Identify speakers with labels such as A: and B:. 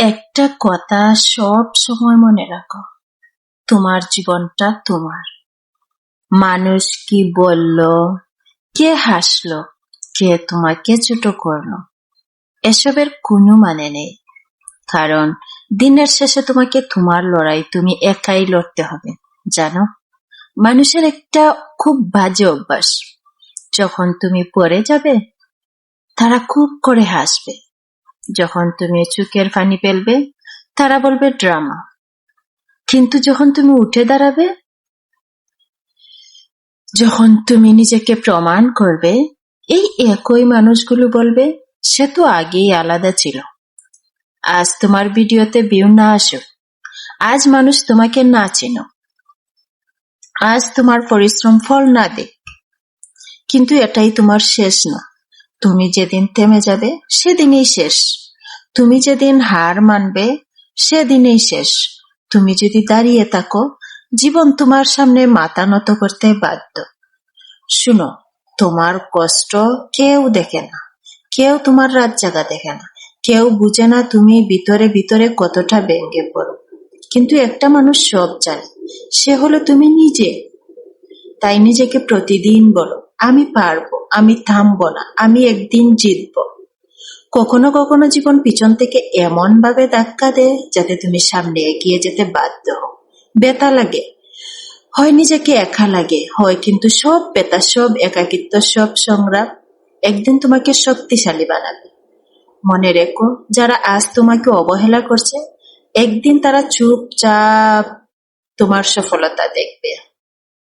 A: একটা কথা সব সময় মনে রাখো, তোমার জীবনটা তোমার। মানুষ কি বলল, কে হাসলো, কে তোমাকে ছোট করল, এসবের কোনো মানে নেই। কারণ দিনের শেষে তোমাকে তোমার লড়াই তুমি একাই লড়তে হবে, জানো? মানুষের একটা খুব বাজে অভ্যাস, যখন তুমি পড়ে যাবে, তারা খুব করে হাসবে। যখন তুমি চোখের পানি ফেলবে, তারা বলবে ড্রামা। কিন্তু যখন তুমি উঠে দাঁড়াবে, যখন তুমি নিজেকে প্রমাণ করবে, এই একই মানুষগুলো বলবে, সে তো আগেই আলাদা ছিল। আজ তোমার ভিডিওতে ভিউ না আসুক। আজ মানুষ তোমাকে না চেনো আজ তোমার পরিশ্রম ফল না দে কিন্তু এটাই তোমার শেষ না। তুমি যেদিন থেমে যাবে, সেদিনই শেষ। তুমি যেদিন হার মানবে, সেদিনই শেষ। তুমি যদি দাঁড়িয়ে থাকো, জীবন তোমার সামনে মাথা নত করতে বাধ্য। শুনো, তোমার কষ্ট কেউ দেখে না। কেউ তোমার রাত জাগা দেখে না। কেউ বুঝে না তুমি ভিতরে ভিতরে কতটা ব্যঙ্গে পড়ো। কিন্তু একটা মানুষ সব জানে, সে হলো তুমি নিজে। তাই নিজেকে প্রতিদিন বলো। আমি পারব, আমি থামবো না, আমি একদিন জিতবো। কখনো কখনো জীবন পিছন থেকে এমন ভাবে ধাক্কা দেয় যাতে তুমি সামনে এগিয়ে যেতে বাধ্য হও। ব্যথা লাগে। হয় নিজেকে একা লাগে, হয় কিন্তু সব ব্যথা, সব একাকিত্ব, সব সংগ্রাম একদিন তোমাকে শক্তিশালী বানাবে। মনে রেখো, যারা আজ তোমাকে অবহেলা করছে, একদিন তারা চুপচাপ তোমার সফলতা দেখবে।